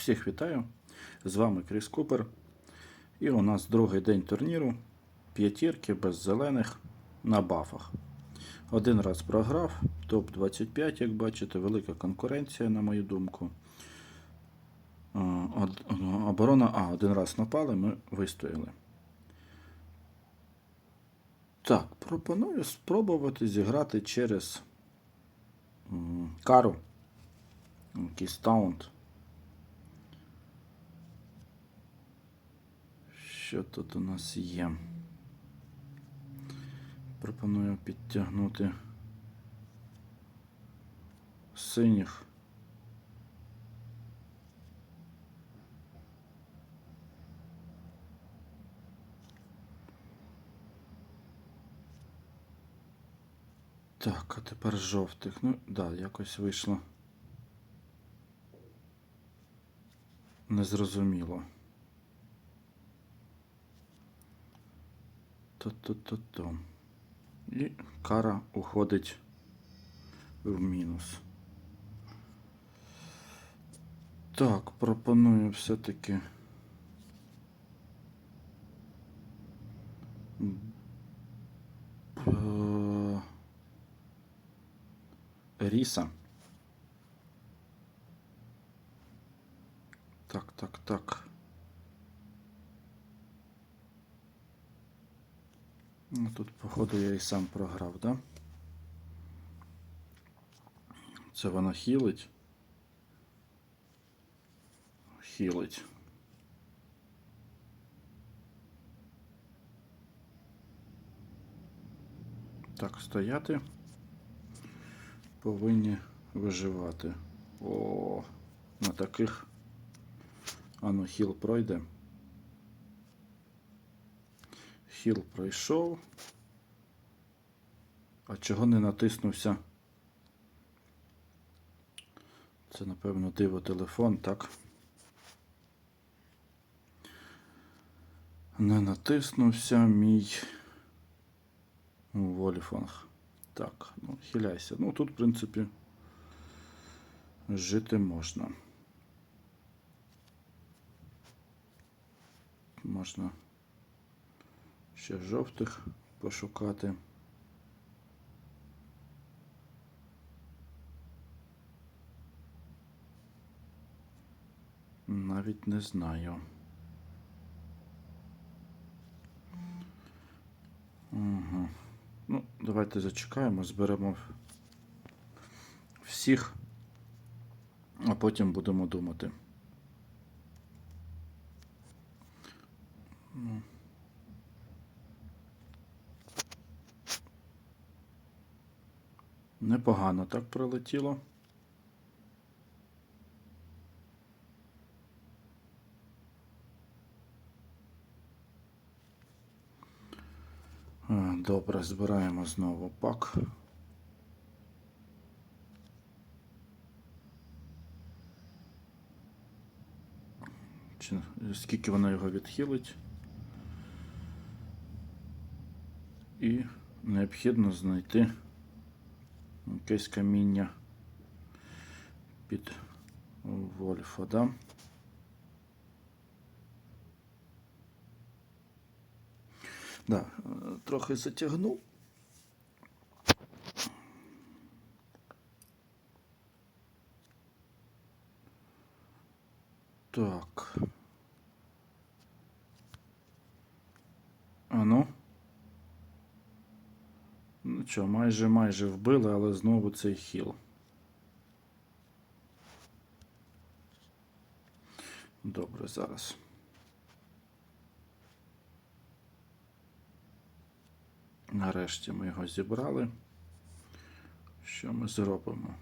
Всіх вітаю! З вами Кріс Купер. І у нас другий день турніру. П'ятірки без зелених на бафах. Один раз програв, топ-25, як бачите, велика конкуренція, на мою думку. Оборона А, один раз напали, ми вистояли. Так, пропоную спробувати зіграти через кару. Якийсь таунт. Що тут у нас є? Пропоную підтягнути синіх. Так, а тепер жовтих. Ну, да, якось вийшло. Незрозуміло. То-то-то-то. І кара уходить в мінус. Так, пропоную все-таки. Ріса. Так, так, так. Тут, походу, я і сам програв, да? Це вона хілить. Хілить. Так, стояти. Повинні виживати. О, на таких. Ану, хіл пройде. Хіл пройшов. А чого не натиснувся? Це, напевно, диво телефон, так? Не натиснувся мій Вольфанг. Так, ну, хиляйся. Ну, тут, в принципі, жити можна. Можна ще жовтих пошукати. Навіть не знаю. Угу. Ну, давайте зачекаємо, зберемо всіх, а потім будемо думати. Ну. Непогано так прилетіло. А, Добре, збираємо знову пак. Чи, скільки вона його відхилить? І необхідно знайти якесь каміння під Вольфа, да? Да, трохи затягнув. Так. А ну. Що, майже майже вбили, але знову цей хіл. Добре, зараз. Нарешті ми його зібрали. Що ми зробимо?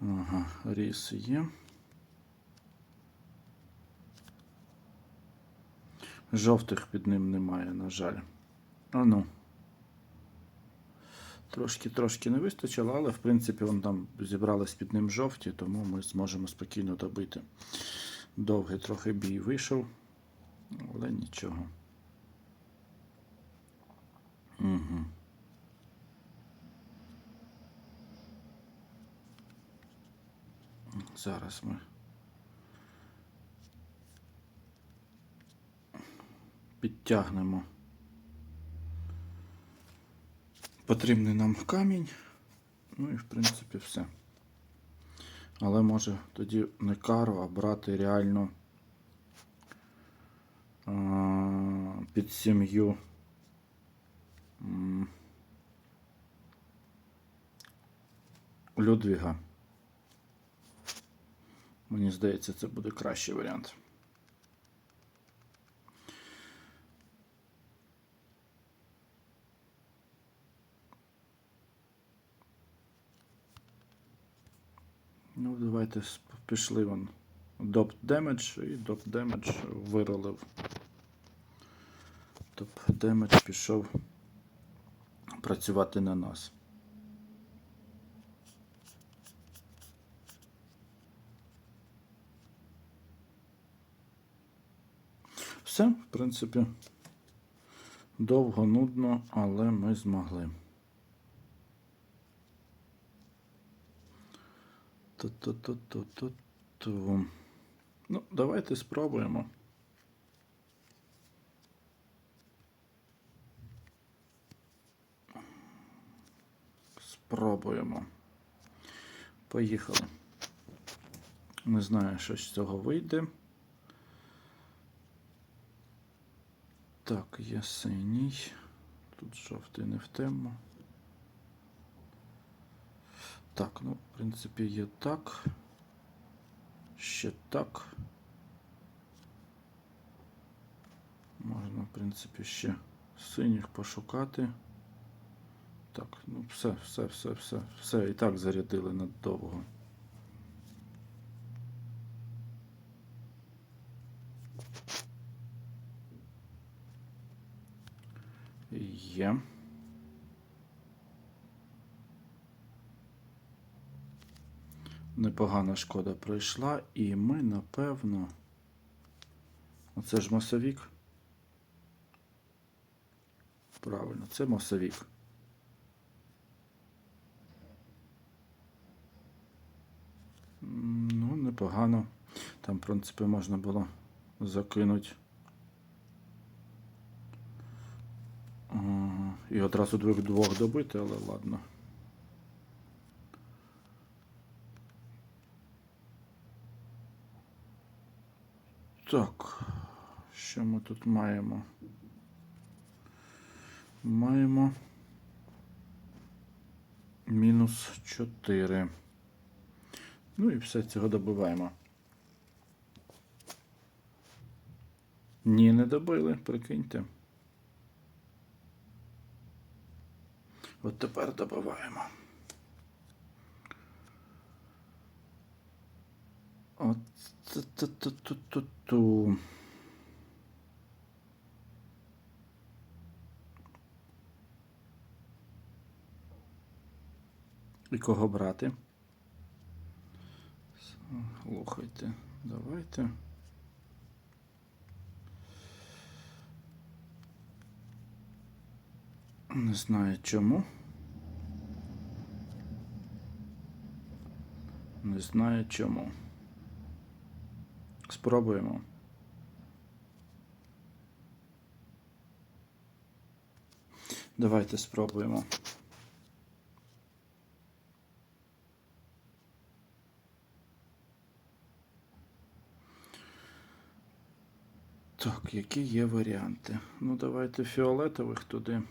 Ага, ріс є. Жовтих під ним немає, на жаль. А. Ну. Трошки-трошки не вистачило, але в принципі вон там зібрались під ним жовті, тому ми зможемо спокійно добити. Довгий трохи бій вийшов, але нічого. Угу. Зараз ми. Підтягнемо потрібний нам камінь. Ну і в принципі все. Але може тоді не кару, а брати реально під сім'ю. Людвіга. Мені здається, це буде кращий варіант. Ну, давайте пішли вон. Доп демедж і доп демедж виролив. Доп демедж пішов працювати на нас. Все, в принципі, довго, нудно, але ми змогли. Ту-ту-ту-ту-ту-ту. Ну, давайте спробуємо. Спробуємо. Поїхали. Не знаю, що з цього вийде. Так, синій. Тут жовтий не в тему. Так, ну, в принципі, є так. Ще так. Можна, в принципі, ще синіх пошукати. Так, ну все, все, все, все, все. І так зарядили надовго. Є. Непогана шкода пройшла, і ми, напевно. Оце ж масовік. Правильно, це масовік. Ну, непогано. Там, в принципі, можна було закинути. І одразу двох добити, але ладно. Так, що ми тут маємо? Маємо мінус 4. Ну і все цього добиваємо. Ні, не добили, прикиньте. От тепер добиваємо. От ту-ту-ту-ту-ту. І кого брати? Слухайте, давайте. Не знаю чому. Не знаю чому. Спробуємо. Давайте спробуємо. Так, які є варіанти? Ну, давайте фіолетових туди.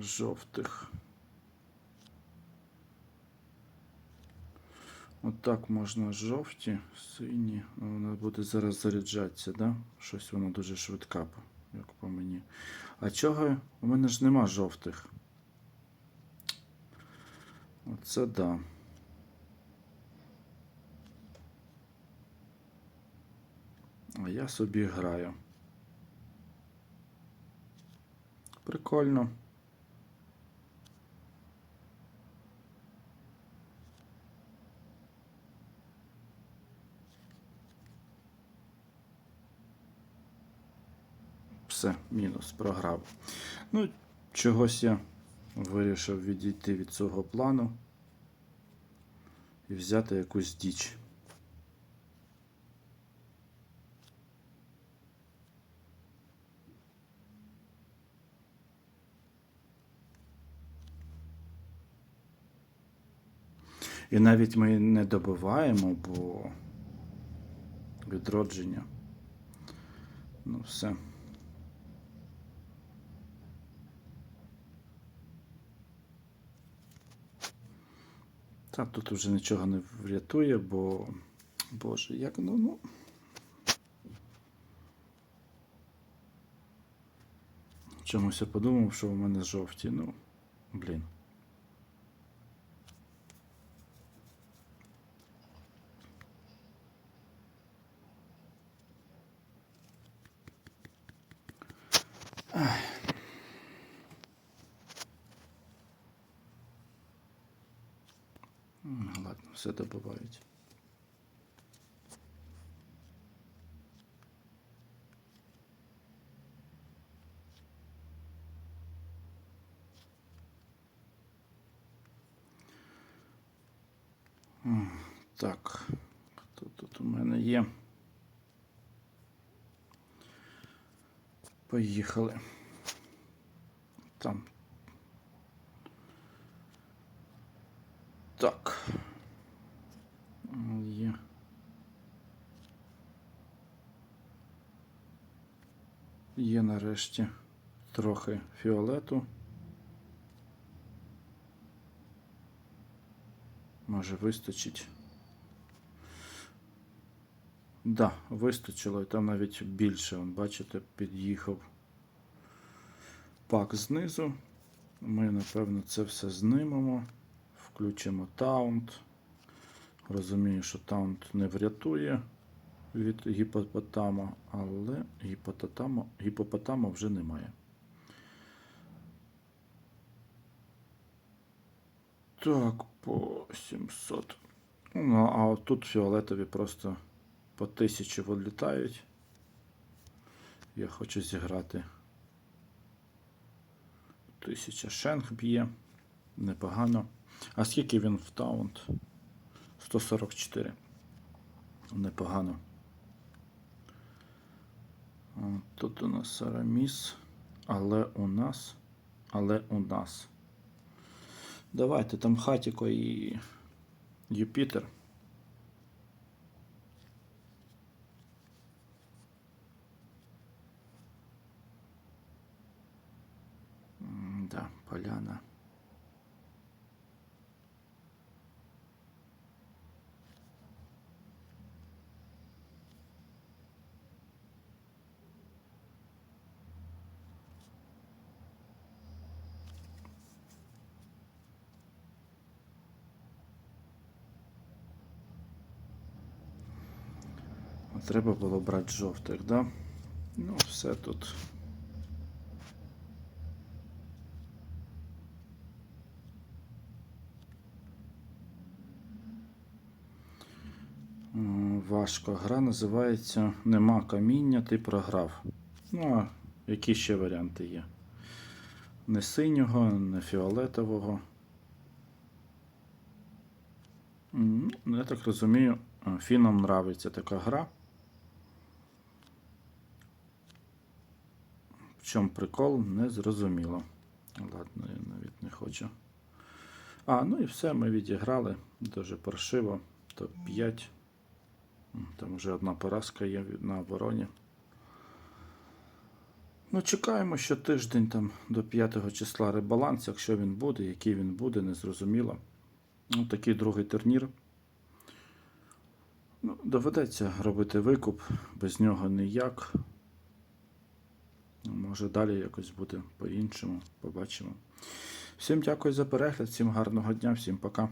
Жовтих. Отак можна жовті, сині. Вона буде зараз заряджатися, да? Щось вона дуже швидка, як по мені. А чого? У мене ж нема жовтих. Оце да. А я собі граю. Прикольно. Все, мінус, програв. Ну, чогось я вирішив відійти від цього плану і взяти якусь діч. І навіть ми не добиваємо, бо відродження. Ну, все. Та тут вже нічого не врятує, бо. Боже, як ну. ну. Чомусь я подумав, що у мене жовті. Ну, блін. М, Ладно, все добувають. Так, хто тут у мене є? Поїхали. Там. Так. М, Є. Є нарешті трохи фіолету. Може вистачить. Да, вистачило, і там навіть більше, бачите, під'їхав пак знизу. Ми, напевно, це все знимемо. Включимо таунт. Розумію, що таунт не врятує від гіпопотама, але гіпопотама, вже немає. Так, по 700. Ну, а тут фіолетові просто по 1000 вилітають. Я хочу зіграти. 1000 шенк б'є. Непогано. А скільки він в таунт? 144. Непогано. А, Тут у нас Араміс. Але у нас. Але у нас. Давайте там Хатіко і Юпітер. Да, поляна. Треба було брати жовтих, да? Ну, все тут. М, Важко. Гра називається Нема каміння, ти програв. Ну, а які ще варіанти є? Не синього, не фіолетового. Ну, я так розумію, фінам нравиться така гра. В чому прикол, не зрозуміло. Ладно, я навіть не хочу. А, ну і все, ми відіграли. Дуже паршиво. Топ-5. Там вже одна поразка є на обороні. Ну, чекаємо, що тиждень там до 5 числа ребаланс, якщо він буде, який він буде, не зрозуміло. Ну, такий другий турнір. Ну, доведеться робити викуп, без нього ніяк. Може далі якось буде по-іншому. Побачимо. Всім дякую за перегляд, всім гарного дня, всім пока.